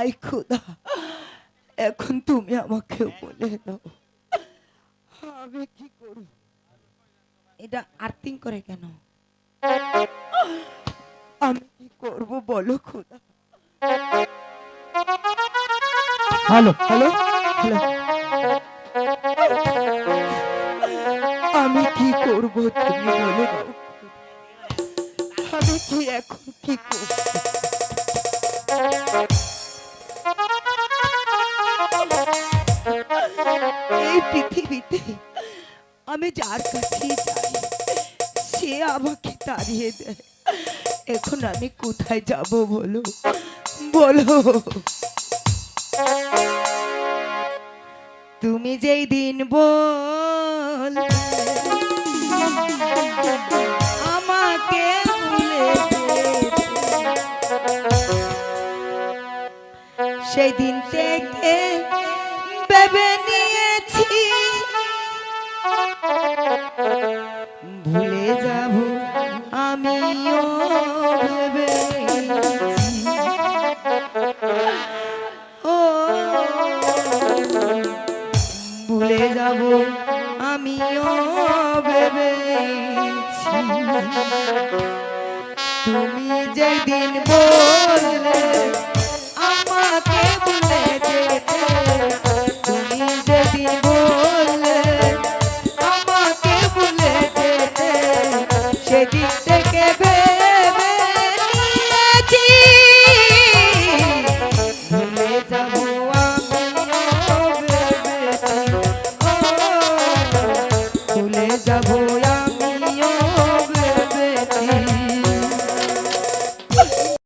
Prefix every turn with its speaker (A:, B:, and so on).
A: High খোদা এখন তুমি আমাকে বলে দাও আমি কি করব এটা আর্থিং করে কেন আমি কি করব বলো খোদা
B: হ্যালো
A: হ্যালো হ্যালো আমি কি করব তুমি বলে দাও আমি কি এখন কি করব পৃথিবীতে আমি যার কাছেই যাই, সে আমাকে তাড়িয়ে দেয়। এখন আমি কোথায় যাব বলো? বলো। তুমি যেই দিন বল আমাকে ভুলে সেই দিন থেকে ভেবে নিয়েছি। ভুলে যাব আমিও ভেবেছি ও ভুলে যাব আমিও ভেবেছি তুমি যেদিন বললে সেদিন থেকে ভেবে নিয়েছি ভুলে যাব আমি ভেবেছি। ভুলে যাব